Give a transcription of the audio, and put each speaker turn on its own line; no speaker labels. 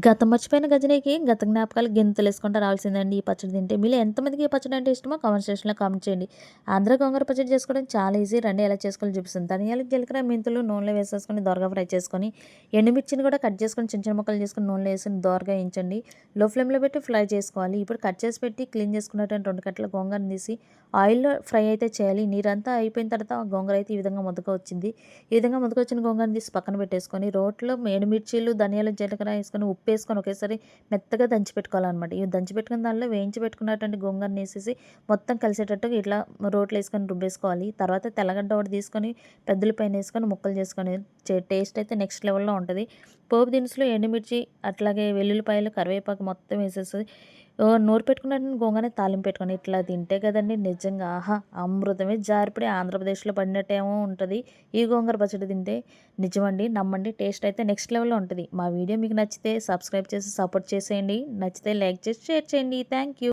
గతం మర్చిపోయిన గజనీకి గత జ్ఞాపకాలు గింతలు వేసుకుంటూ రావాల్సిందండి ఈ పచ్చడి తింటే. మీరు ఎంతమందికి ఈ పచ్చడి అంటే ఇష్టమో కామెంట్ సెక్షన్లో కామెంట్ చేయండి. ఆంధ్ర గోంగూర పచ్చడి చేసుకోవడం చాలా ఈజీ. రండి ఎలా చేసుకోవాలో చూపిస్తుంది ధనియాలు జీలకర్ర మెంతులు నూనెలో వేసేసుకొని దోరగా ఫ్రై చేసుకొని ఎండుమిర్చిని కూడా కట్ చేసుకొని చిన్న చిన్న ముక్కలు చేసుకొని నూనెలో వేసుకొని దోరగా వేయించండి. లో ఫ్లేమ్లో పెట్టి ఫ్రై చేసుకోవాలి. ఇప్పుడు కట్ చేసి పెట్టి క్లీన్ చేసుకున్నటువంటి రెండు కట్టల గోంగూరను తీసి ఆయిల్లో ఫ్రై అయితే చేయాలి. నీరంతా అయిపోయిన తర్వాత గోంగూర అయితే ఈ విధంగా ముద్దక వచ్చింది. ఈ విధంగా ముద్దగా వచ్చిన గోంగూరని తీసి పక్కన పెట్టేసుకొని రోట్లో ఎండుమిర్చీలు ధనియాలు జీలకర్ర వేసుకొని ఉప్పు వేసుకొని ఒకేసారి మెత్తగా దంచి పెట్టుకోవాలన్నమాట. ఇవి దంచి పెట్టుకున్న దానిలో వేయించి పెట్టుకున్నటువంటి గోంగూరని వేసేసి మొత్తం కలిసేటట్టుగా ఇట్లా రోట్లు వేసుకొని రుబ్బేసుకోవాలి. తర్వాత తెల్లగడ్డ ఒకటి తీసుకొని పెద్దల పైన వేసుకొని ముక్కలు చేసుకొని టేస్ట్ అయితే నెక్స్ట్ లెవెల్లో ఉంటుంది. పోపు దినుసులు ఎండుమిర్చి అట్లాగే వెల్లుల్లిపాయలు కరివేపాకు మొత్తం వేసేసి నోరు పెట్టుకున్నట్టు గోంగానే తాలింపు పెట్టుకొని ఇట్లా తింటే కదండి నిజంగా. ఆహా అమృతమే జారిపడి ఆంధ్రప్రదేశ్లో పడినట్టేమో ఉంటుంది. ఈ గోంగూర పచ్చడి తింటే నిజమండి నమ్మండి టేస్ట్ అయితే నెక్స్ట్ లెవెల్లో ఉంటుంది. మా వీడియో మీకు నచ్చితే సబ్స్క్రైబ్ చేసి సపోర్ట్ చేసేయండి. నచ్చితే లైక్ చేసి షేర్ చేయండి. Thank you.